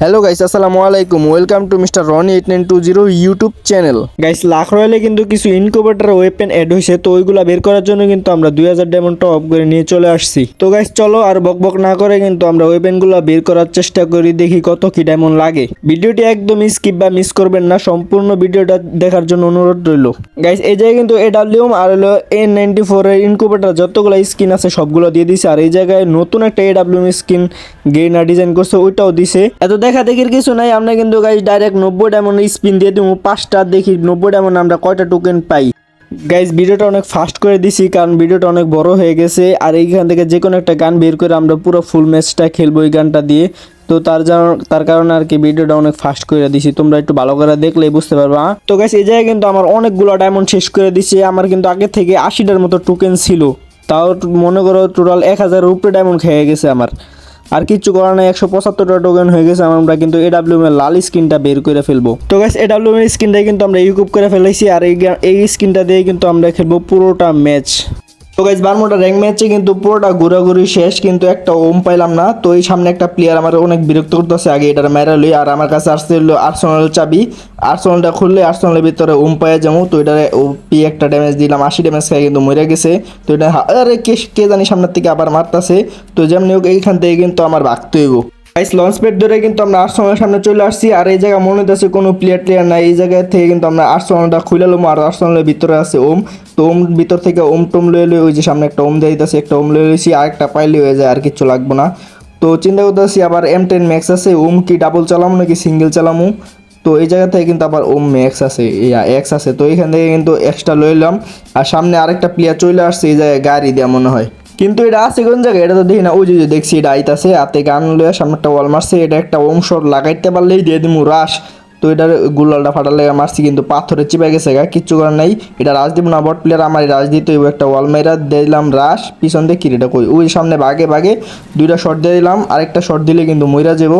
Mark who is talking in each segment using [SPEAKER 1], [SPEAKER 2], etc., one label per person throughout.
[SPEAKER 1] Hello guys আসসালামু আলাইকুম welcome to mister Rony eight nine two zero YouTube channel guys luck রয়েলে কিন্তু কিছু incubator weapon add হয়েছে, তো ওইগুলা বের করার জন্য কিন্তু আমরা দুই হাজার ডায়মন্ড টপ করে নিয়ে চলে আসছি। তো গাইস চলো আর বক বক না করে কিন্তু আমরা ওয়েপেনগুলো বের করার চেষ্টা করি, দেখি কত কি ডায়মন্ড লাগে। ভিডিওটি একদম স্কিপ বা মিস করবেন না, সম্পূর্ণ ভিডিওটা দেখার জন্য অনুরোধ রইল। গাইস এই জায়গায় কিন্তু এডাব্লিউম আর হলো এন নাইনটি ফোর এর ইনকুবেটার যতগুলো স্কিন আছে সবগুলো দিয়ে দিছে, আর এই জায়গায় নতুন একটা এডাব্লিউএম স্কিন গেইনার ডিজাইন করছে, ওইটাও দিছে। এত দেখা দেখির কিছু নাই, আমরা কিন্তু গাইস ডাইরেক্ট নব্বই ডায়মন্ড স্পিন দিয়ে দিব পাঁচটা দেখি নব্বই ডায়মন্ড আমরা কয়টা টোকেন পাই। গাইজ ভিডিওটা অনেক ফাস্ট করে দিছি, কারণ ভিডিওটা অনেক বড় হয়ে গেছে, আর এইখান থেকে যে কোনো একটা গান বের করে আমরা পুরো ফুল ম্যাচটা খেলব এই গানটা দিয়ে। তো তার তার কারণে আর কি ভিডিওটা অনেক ফাস্ট করে দিছি, তোমরা একটু ভালো করে দেখলেই বুঝতে পারবা। তো গাইস এই জায়গায় কিন্তু আমার অনেকগুলো ডায়মন্ড শেষ করে দিছে, আমার কিন্তু আগে থেকে আশিটার মতো টোকেন ছিল। তাও মনে করো টোটাল এক হাজারের উপরে ডায়মন্ড খেয়ে গেছে আমার। আর কিচ্ছু করার নাই, একশো পঁচাত্তরটা টোকেন হয়ে গেছে, আমরা কিন্তু এডাব্লিউ এর লাল স্ক্রিনটা বের করে ফেলব। তো গাইস এডাব্লিউ এর স্ক্রিনটাই কিন্তু আমরা ইউকুব করে ফেলেছি আর এই স্ক্রিনটা দিয়ে কিন্তু আমরা খেলব পুরোটা ম্যাচ তো গাইজ বারমোটা র্যাঙ্ক ম্যাচে কিন্তু পুরোটা ঘোরাঘুরি শেষ, কিন্তু একটা ওম পাইলাম না। তো এই সামনে একটা প্লেয়ার আমার অনেক বিরক্ত করতেছে, আগে এটার মেরা লই, আর আমার কাছে আসছে হলো আর্সেনাল চাবি। আর্সেনালটা খুললে আর্সোনালের ভিতরে ওম পাইয়া যাব। তো এটারে পি একটা ড্যামেজ দিলাম, আশি ড্যামেজ খাই কিন্তু মরে গেছে। তো এটা আরে কে কে জানি সামনের থেকে আবার মারতাছে। তো যেমনি হোক, এইখান থেকে কিন্তু আমার ভাগতে হইব। গাইস লঞ্চ প্যাড ধরে কিন্তু আমরা আর্সেনালের সামনে চলে আসছি, আর এই জায়গা মনে হচ্ছে কোনো প্লেয়ার টেয়ার নাই। এই জায়গা থেকে কিন্তু আমরা আর্সেনালটা খুলে লম, আর আর্সেনালের ভিতরে আছে ওম। তো ওম ভিতর থেকে ওম টোম লয়ে লই ওই যে সামনে একটা ওম দিয়ে দিতেছে একটা ওম লয়ে লইছি, আর একটা পাইলে হয়ে যায়, আর কিচ্ছু লাগবো না। তো চিন্তা করতেছি আবার এম টেন ম্যাক্স আছে, ওম কি ডাবল চালামু নাকি সিঙ্গেল চালামো? তো এই জায়গা থেকে কিন্তু আবার ওম ম্যাক্স আছে এক্স আছে। তো এখান থেকে কিন্তু এক্সট্রা লইলাম, আর সামনে আরেকটা প্লেয়ার চলে আসছে, এই জায়গায় গাড়ি দেওয়া মনে হয়। কিন্তু এটা আছে কোন জায়গায়? এটা তো দেখি না। ওই যে দেখছি, এটা আইতাছে। হাতে গান লয়ে সামনে একটা ওয়াল মারছে। এটা একটা শট লাগাইতে পারলেই দিয়ে দিমু রাশ তো এটার গুলালটা ফাটার লেগে মারছি কিন্তু পাথরে চিপে গেছে গা, কিচ্ছু করার নাই। এটা রাজ দিব না, বট প্লেয়ার আমার রাজ দিতে হইব। একটা ওয়াল মাইরা দিলাম রাশ পিছন দিয়ে কিরিটা কই? ওই সামনে বাগে বাগে দুইটা শট দিয়ে দিলাম। আরেকটা শট দিলে কিন্তু মইরা যাব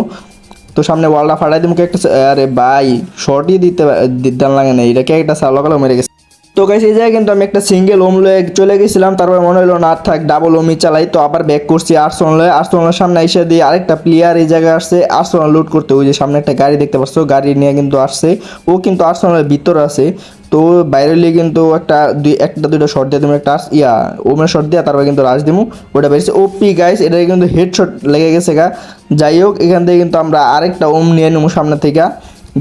[SPEAKER 1] তো সামনে ওয়ালটা ফাটাই দিমকে একটা আরে ভাই শর্টই দিতে দিতে লাগে না। এটা কে একটা সালো কালো মেরে গেছে। তো গাইস এই জায়গায় কিন্তু আমি একটা সিঙ্গেল ওম লয়ে চলে গেছিলাম, তারপর মনে হলো না থাক ডাবল ওমই চালাই, তো আবার ব্যাক করছি আর্সন লয়ে। আর্সনের সামনে এসে দিয়ে আরেকটা প্লেয়ার এই জায়গায় আসছে আর্সন লুট করতে। ওই যে সামনে একটা গাড়ি দেখতে পাচ্ছ, গাড়ি নিয়ে কিন্তু আসছে। ও কিন্তু আর্সনের ভিতর আছে। তো বাইরে লিয়ে কিন্তু একটা দুই একটা দুইটা শট দিয়ে তুমি একটা ইয়া ওমের শট দিয়ে তারপর কিন্তু রাজ দিমু। ওটা বেরিয়েছে ওপি গাইস এটা কিন্তু হেড শট লেগে গেছে গা। যাই হোক, এখান থেকে কিন্তু আমরা আরেকটা ওম নিয়ে নেব সামনে থেকে।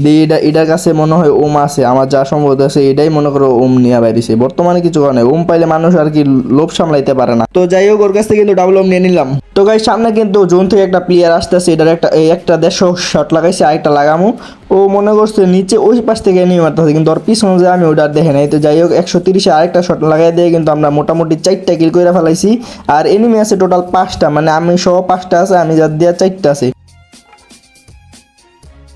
[SPEAKER 1] দিয়ে এটা এটার কাছে মনে হয় ওম আছে। আমার যা সম্ভব আছে, এটাই মনে করো ওম নিয়ে বাইরেছে বর্তমানে কিছু করে নাই ওম পাইলে মানুষ আর কি লোভ সামলাইতে পারে না। তো যাই হোক, ওর কাছ থেকে কিন্তু ডাবল ওম নিয়ে নিলাম। তো গাই সামনে কিন্তু জোন থেকে একটা প্লেয়ার আসতেছে। এটার একটা এই একটা দেড়শো শট লাগাইছে, আরেকটা লাগামো। ও মনে করছে নিচে ওই পাশ থেকে নিয়ে মারতেছে, কিন্তু ওর পিছনে যে আমি ওটা দেখে নাই। তো যাই হোক, একশো তিরিশে আরেকটা শট লাগাই দিয়ে কিন্তু আমরা মোটামুটি চারটা কিল করে ফেলাইছি। আর এনিমি আছে টোটাল পাঁচটা। মানে আমি সহ পাঁচটা আছে, আমি যার দেওয়া চারটা আছে।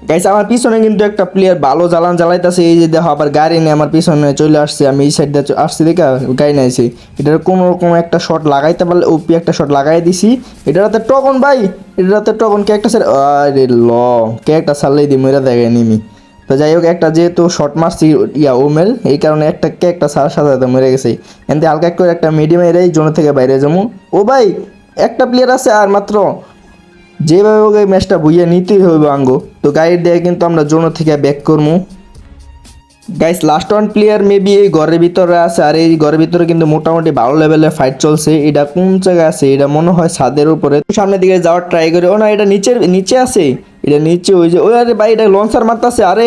[SPEAKER 1] গাইস আমার পিছনে কিন্তু একটা প্লেয়ার ভালো জ্বালান জ্বালাইতেছে, এই যে দেখো আবার গাড়ি নিয়ে আমার পিছনে চলে আসছে, আমি এই সাইড দিয়ে আসছি দেখে গাড়ি নিয়েছি এটার কোনো রকম একটা শট লাগাইতে পারলে ওপি একটা শট লাগাই দিছি। এটার হাতে টকন ভাই, এটার হাতে টকন কে একটা আরে ল, কে একটা সারলেই দি মেরা দেখে নিমি। তো যাই হোক, একটা যেহেতু শর্ট মারছি, ইয়া ওমেল, এই কারণে একটা কে একটা সার সাথে মরে গেছে। এনতে হালকা করে একটা মিডিয়াম এরাই জোন থেকে বাইরে যাব ও ভাই, একটা প্লেয়ার আছে আর মাত্র যেভাবে হোক এই ম্যাচটা বুঝিয়ে নিতেই হইব আঙ্গো। তো গাইড দিয়ে কিন্তু আমরা জোন থেকে ব্যাক করব guys last one player maybe এই ঘরের ভিতরে আছে, আর এই ঘরের ভিতরে কিন্তু মোটামুটি ভালো লেভেলের ফাইট চলছে। এটা কোন জায়গায় আছে? এটা মনে হয় ছাদের উপরে। সামনের দিকে যাওয়ার ট্রাই করে। ও না, এটা নিচের, নিচে আছে। এটা নিচে ওই যে ওই আরে ভাই, এটা লঞ্চার মারতাছে, আরে।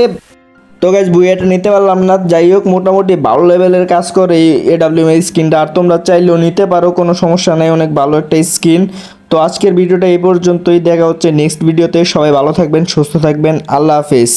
[SPEAKER 1] তো গাইজ বুয়েটা নিতে পারলাম না। যাই হোক, মোটামুটি ভালো লেভেলের কাজ করে এই এডাব্লিউ এম স্কিনটা আর তোমরা চাইলেও নিতে পারো, কোনো সমস্যা নেই, অনেক ভালো একটা স্কিন তো আজকের ভিডিওটা এই পর্যন্তই। দেখা হচ্ছে নেক্সট ভিডিওতে সবাই ভালো থাকবেন, সুস্থ থাকবেন। আল্লাহ হাফেজ।